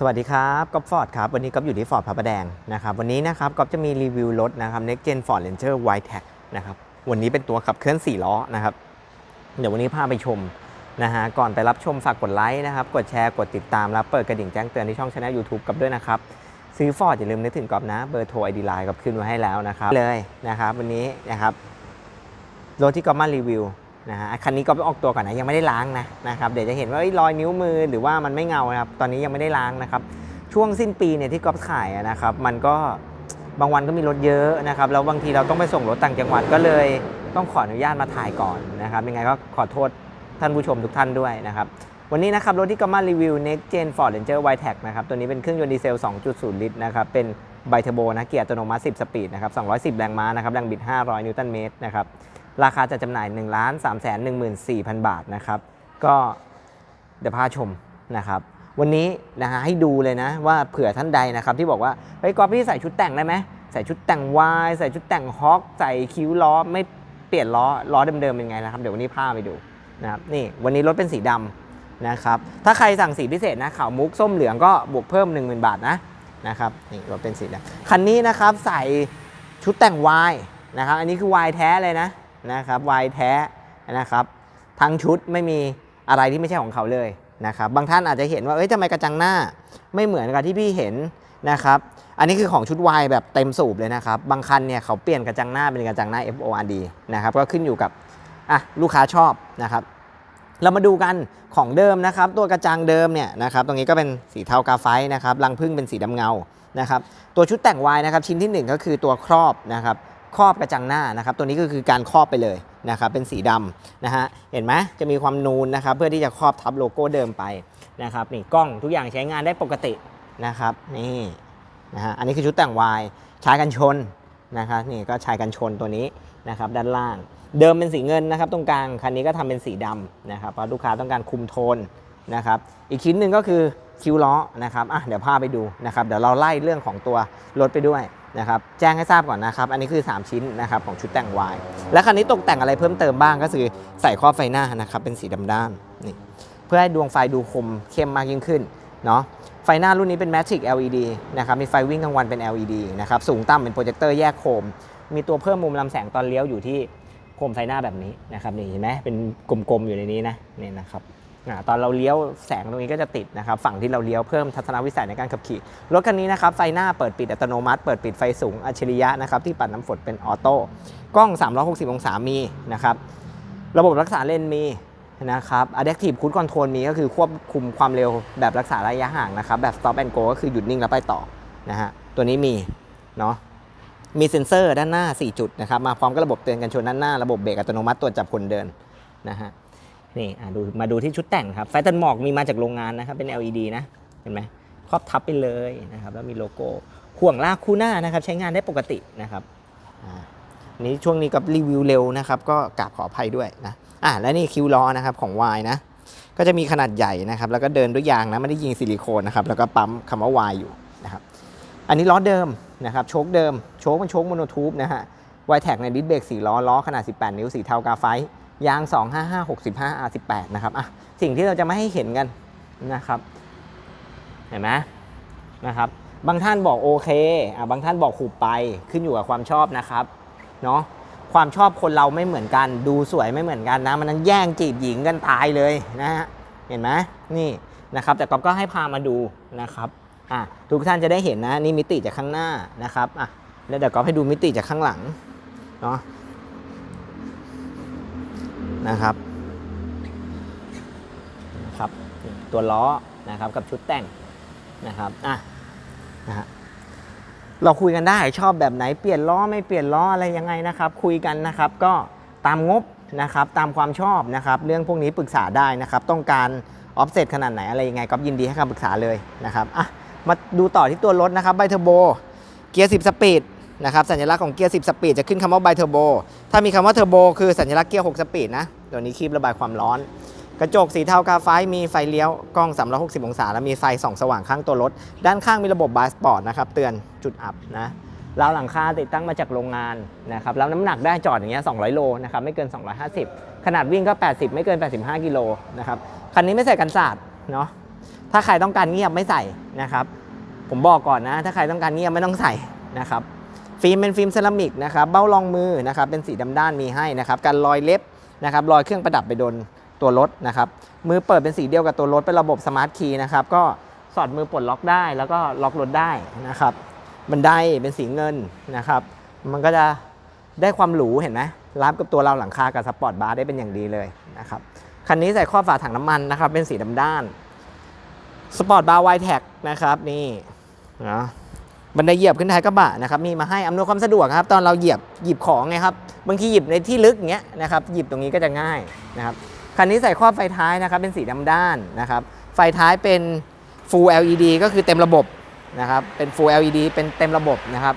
สวัสดีครับก๊อฟฟอร์ดครับ วันนี้ก๊อฟอยู่ที่ฟอร์ดพระประแดงนะครับ วันนี้นะครับก๊อฟจะมีรีวิวรถนะครับ Next Gen Ford Ranger Wide Tech นะครับ วันนี้เป็นตัวขับเคลื่อน 4 ล้อนะครับ เดี๋ยววันนี้พาไปชมนะฮะ ก่อนไปรับชมฝากกดไลค์นะครับ กดแชร์ กดติดตาม แล้วเปิดกระดิ่งแจ้งเตือนที่ช่องช anel YouTube กับด้วยนะครับ ซื้อฟอร์ดอย่าลืมนึกถึงก๊อฟนะ เบอร์โทรไอดีไลน์ก๊อฟขึ้นไว้ให้แล้วนะครับ เลยนะครับวันนี้นะครับ รถที่ก๊อฟมารีวิว นะฮะคันนี้ก็ไปออกตัวก่อนนะยังไม่ได้ล้างนะนะครับเดี๋ยวจะเห็นว่าอ้รอยนิ้วมือหรือว่ามันไม่เงานะครับตอนนี้ยังไม่ได้ล้างนะครับช่วงสิ้นปีเนี่ยที่ก๊อฟขายนะครับมันก็บางวันก็มีรถเยอะนะครับแล้วบางทีเราต้องไปส่งรถต่างจังหวัดก็เลยต้องขออนุญาตมาถ่ายก่อนนะครับยังไงก็ขอโทษท่านผู้ชมทุกท่านด้วยนะครับวันนี้นะครับรถที่ก๊อฟมารีวิว Next Gen Ford Ranger Wide Tech นะครับตัวนี้เป็นเครื่องยนต์ดีเซล 2.0 ลิตรนะครับเป็นไบเทอร์โบนะเกียร์อัตโนมัติ 10 สปีดนะครับ210 แรงม้านะครับแรงบิด 500 นิวตันเมตรนะครับ ราคาจะจำหน่าย 1 3 1 4 0 0 0 บาทนะครับ ก็เดี๋ยวพาชมนะครับ วันนี้นะฮะให้ดูเลยนะว่าเผื่อท่านใดนะครับที่บอกว่าเฮ้ยกอพี่ใส่ชุดแต่งได้ไหมใส่ชุดแต่งวายใส่ชุดแต่งฮอคใส่คิ้วล้อไม่เปลี่ยนล้อล้อเดิมๆเป็นไงนะครับ เดี๋ยววันนี้พาไปดูนะครับนี่วันนี้รถเป็นสีดำนะครับถ้าใครสั่งสีพิเศษนะขาวมุกส้มเหลืองก็บวกเพิ่ม 10,000 บาทนะนะครับนี่รถเป็นสีดำคันนี้นะครับใส่ชุดแต่งวายนะครับอันนี้คือวายแท้เลยนะ นะครับวายแท้นะครับ ทั้งชุดไม่มีอะไรที่ไม่ใช่ของเขาเลยนะครับบางท่านอาจจะเห็นว่าเอ้ยทำไมกระจังหน้าไม่เหมือนกับที่พี่เห็นนะครับอันนี้คือของชุดวายแบบเต็มสูบเลยนะครับ บางคันเนี่ยเขาเปลี่ยนกระจังหน้าเป็นกระจังหน้า FORD นะครับก็ขึ้นอยู่กับอะลูกค้าชอบนะครับ เรามาดูกันของเดิมนะครับ ตัวกระจังเดิมเนี่ยนะครับตรงนี้ก็เป็นสีเทากาไฟนะครับรังพึ่งเป็นสีดำเงานะครับตัวชุดแต่งวายนะครับชิ้นที่หนึ่งก็คือตัวครอบนะครับ ครอบกระจังหน้านะครับ ตัวนี้ก็คือการครอบไปเลยนะครับเป็นสีดำนะฮะเห็นไหมจะมีความนูนนะครับเพื่อที่จะครอบทับโลโก้เดิมไปนะครับนี่กล้องทุกอย่างใช้งานได้ปกตินะครับนี่นะฮะอันนี้คือชุดแต่งวายชายกันชนนะครับนี่ก็ชายกันชนตัวนี้นะครับด้านล่าง เดิมเป็นสีเงินนะครับ ตรงกลางคันนี้ก็ทำเป็นสีดำนะครับเพราะลูกค้าต้องการคุมโทน นะครับอีกชิ้นหนึ่งก็คือคิวล้อนะครับอะเดี๋ยวพาไปดูนะครับเดี๋ยวเราไล่เรื่องของตัวรถไปด้วยนะครับแจ้งให้ทราบก่อนนะครับ อันนี้คือ 3 ชิ้นนะครับของชุดแต่งวาย และคันนี้ตกแต่งอะไรเพิ่มเติมบ้างก็คือใส่ครอไฟหน้านะครับเป็นสีดำด้านนี่เพื่อให้ดวงไฟดูคมเข้มมากยิ่งขึ้นเนาะไฟหน้ารุ่นนี้เป็น Matrix LED นะครับมีไฟวิ่งกลางวันเป็น LED นะครับสูงต่ำเป็นโปรเจคเตอร์แยกโคม มีตัวเพิ่มมุมลำแสงตอนเลี้ยวอยู่ที่โคมไฟหน้าแบบนี้นะครับนี่เห็นไหมเป็นกลมๆอยู่ในนี้นะนี่นะครับ ตอนเราเลี้ยวแสงตรงนี้ก็จะติดนะครับฝั่งที่เราเลี้ยวเพิ่มทัศนวิสัยในการขับขี่ รถคันนี้นะครับไฟหน้าเปิดปิดอัตโนมัติ เปิดปิดไฟสูงอัจฉริยะนะครับที่ปัดน้ำฝนเป็นออโต้กล้อง 360 องศามีนะครับระบบรักษาเลนมีนะครับ Adaptive Cruise Control มีก็คือควบคุมความเร็วแบบรักษาระยะห่างนะครับแบบ Stop and Go ก็คือหยุดนิ่งแล้วไปต่อนะฮะตัวนี้มีเนาะมีเซ็นเซอร์ด้านหน้า 4 จุดนะครับมาพร้อมกับระบบเตือนกันชนด้านหน้า ระบบเบรกอัตโนมัติตรวจจับคนเดินนะฮะ นี่ดูมาดูที่ชุดแต่งครับไฟตันหมอกมีมาจากโรงงานนะครับเป็น LED นะเห็นไหมครอบทับไปเลยนะครับแล้วมีโลโก้ห่วงลากคู่หน้านะครับใช้งานได้ปกตินะครับนี้ช่วงนี้กับรีวิวเร็วนะครับก็กราบขออภัยด้วยนะอะและนี่คิวล้อนะครับของ Y นะก็จะมีขนาดใหญ่นะครับแล้วก็เดินด้วยยางนะไม่ได้ยิงซิลิโคนนะครับแล้วก็ปั๊มคำว่า Y อยู่นะครับอันนี้ล้อเดิมนะครับโชคเดิมโชคเป็นโชคโมโนทูบนะฮะวายแท็กในดิสเบรก4ล้อล้อขนาด 18 นิ้วสีเทากาไฟ ยาง 255 65 R18 นะครับอะสิ่งที่เราจะไม่ให้เห็นกันนะครับเห็นไหมนะครับบางท่านบอกโอเคอะบางท่านบอกขูบไปขึ้นอยู่กับความชอบนะครับเนาะความชอบคนเราไม่เหมือนกัน ดูสวยไม่เหมือนกันนะ มันนั้นแย่งจีบหญิงกันตายเลยนะฮะเห็นไหมนี่นะครับ แต่ก๊อฟก็ให้พามาดูนะครับอะทุกท่านจะได้เห็นนะนี่มิติจากข้างหน้านะครับอะแล้วเดี๋ยวก๊อฟให้ดูมิติจากข้างหลังเนาะ นะครับนะครับตัวล้อนะครับกับชุดแต่งนะครับอะนะฮะเราคุยกันได้ชอบแบบไหนเปลี่ยนล้อไม่เปลี่ยนล้ออะไรยังไงนะครับ คุยกันนะครับก็ตามงบนะครับตามความชอบนะครับเรื่องพวกนี้ปรึกษาได้นะครับ ต้องการออฟเซตขนาดไหนอะไรยังไงก็ยินดีให้คำปรึกษาเลยนะครับอะมาดูต่อที่ตัวรถนะครับไบเทอร์โบเกียร์ 10 สปีด นะครับสัญลักษณ์ของเกียร์ 10 สปีดจะขึ้นคำว่าไบเทอร์โบถ้ามีคำว่าเทอร์โบคือสัญลักษณ์เกียร์ 6 สปีดนะตัวนี้คีบระบายความร้อน กระจกสีเทากาไฟมีไฟเลี้ยวกล้อง 360 องศา และมีไฟส่องสว่างข้างตัวรถ ด้านข้างมีระบบบายสปอร์ตนะครับเตือนจุดอับนะราวหลังคาติดตั้งมาจากโรงงานนะครับแล้วน้ำหนักได้จอดอย่างเงี้ย 200 โลนะครับไม่เกิน 250 ขนาดวิ่งก็ 80 ไม่เกิน 85 กิโลนะครับคันนี้ไม่ใส่กันสาดเนาะถ้าใครต้องการเงียบไม่ใส่นะครับผมบอกก่อนนะ ถ้าใครต้องการเงียบไม่ต้องใส่นะครับ ฟิล์มเป็นฟิล์มเซรามิกนะครับเบ้ารองมือนะครับเป็นสีดำด้านมีให้นะครับการรอยเล็บนะครับรอยเครื่องประดับไปโดนตัวรถนะครับมือเปิดเป็นสีเดียวกับตัวรถเป็นระบบสมาร์ทคีย์นะครับก็สอดมือปลดล็อกได้แล้วก็ล็อกรถได้นะครับบันไดเป็นสีเงินนะครับมันก็จะได้ความหรูเห็นไหมรับกับตัวเราหลังคากับสปอร์ตบาร์ได้เป็นอย่างดีเลยนะครับคันนี้ใส่ข้อบฝาถังน้ำมันนะครับเป็นสีดำด้านสปอร์ตบาร์ไวแท็กนะครับนี่นะ บันไดเหยียบขึ้นท้ายกระบะนะครับมีมาให้อำนวยความสะดวกครับตอนเราเหยียบหยิบของไงครับบางทีหยิบในที่ลึกอย่างเงี้ยนะครับหยิบตรงนี้ก็จะง่ายนะครับคันนี้ใส่ครอบไฟท้ายนะครับเป็นสีดำด้านนะครับไฟท้ายเป็น Full LED ก็คือเต็มระบบนะครับเป็น Full LED เป็นเต็มระบบนะครับ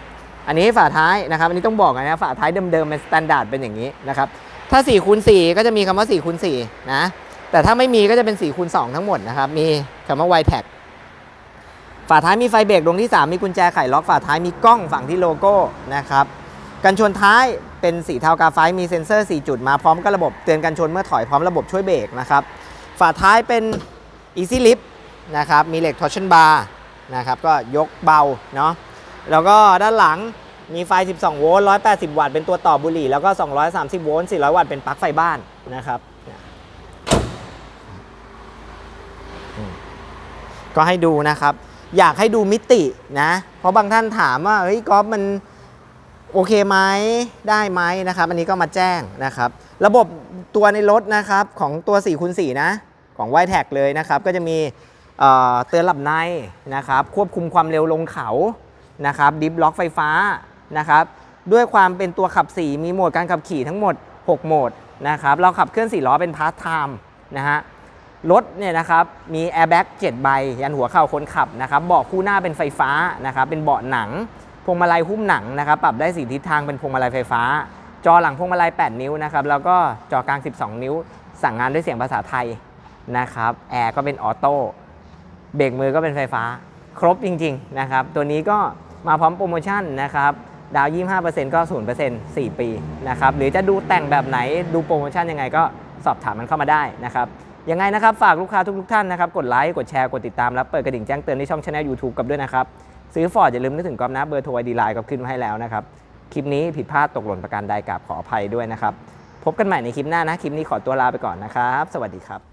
อันนี้ฝาท้ายนะครับอันนี้ต้องบอกนะฝาท้ายเดิมๆเป็นสแตนดาร์ดเป็นอย่างนี้นะครับถ้า4คูณ4ก็จะมีคำว่า4คูณ4นะแต่ถ้าไม่มีก็จะเป็น4คูณ2ทั้งหมดนะครับมีคำว่า y t a g ฝาท้ายมีไฟเบรกดวงที่ 3 มีกุญแจไขล็อกฝาท้ายมีกล้องฝั่งที่โลโก้นะครับกันชนท้ายเป็นสีเทากาไฟมีเซ็นเซอร์ 4 จุดมาพร้อมกับระบบเตือนกันชนเมื่อถอยพร้อมระบบช่วยเบรกนะครับฝาท้ายเป็น Easy Lift นะครับมีเหล็ก torsion bar นะครับก็ยกเบาเนาะแล้วก็ด้านหลังมีไฟ 12 โวลต์ 180 วัตต์ เป็นตัวต่อบุหรี่ แล้วก็ 230 โวลต์ 400 วัตต์ เป็นปลั๊กไฟบ้านนะครับ ก็ให้ดูนะครับ อยากให้ดูมิตินะ เพราะบางท่านถามว่าเฮ้ยกอล์ฟมันโอเคไหมได้ไหมนะครับ อันนี้ก็มาแจ้งนะครับ ระบบตัวในรถนะครับของตัว4คูณ4นะ ของ y t a g เลยนะครับ ก็จะมีเอ่อเตือนหลับในนะครับ ควบคุมความเร็วลงเขานะครับดิฟล็อกไฟฟ้านะครับด้วยความเป็นตัวขับ 4 มีโหมดการขับขี่ทั้งหมด 6 โหมดนะครับ เราขับเคลื่อน 4 ล้อเป็นพาร์ทไทม์นะฮะ รถเนี่ยนะครับมีแอร์แบ็ก7ใบ ยันหัวเข่าคนขับนะครับเบาะคู่หน้าเป็นไฟฟ้านะครับเป็นเบาะหนัง พวงมาลัยหุ้มหนังนะครับปรับได้สีทิศทางเป็นพวงมาลัยไฟฟ้า จอหลังพวงมาลัย 8 นิ้วนะครับแล้วก็จอกลาง 12 นิ้ว สั่งงานด้วยเสียงภาษาไทยนะครับแอร์ก็เป็นออโต้เบรกมือก็เป็นไฟฟ้า ครบจริงๆนะครับตัวนี้ก็มาพร้อมโปรโมชั่นนะครับดาว 25%ก็ 0% 4 ปีนะครับหรือจะดูแต่งแบบไหนดูโปรโมชั่นยังไงก็สอบถามมันเข้ามาได้นะครับ ยังไงนะครับ ฝากลูกค้าทุกๆท่านนะครับ กดไลค์กดแชร์กดติดตามและเปิดกระดิ่งแจ้งเตือนในช่องช anel YouTube กับด้วยนะครับ ซื้อฟอร์ดอย่าลืมนึกถึงกอมนะเบอร์โทรไอดีไลน์ก็ขึ้นมาให้แล้วนะครับ คลิปนี้ผิดพลาดตกหล่นประการใดกราบขออภัยด้วยนะครับ พบกันใหม่ในคลิปหน้านะ คลิปนี้ขอตัวลาไปก่อนนะครับ สวัสดีครับ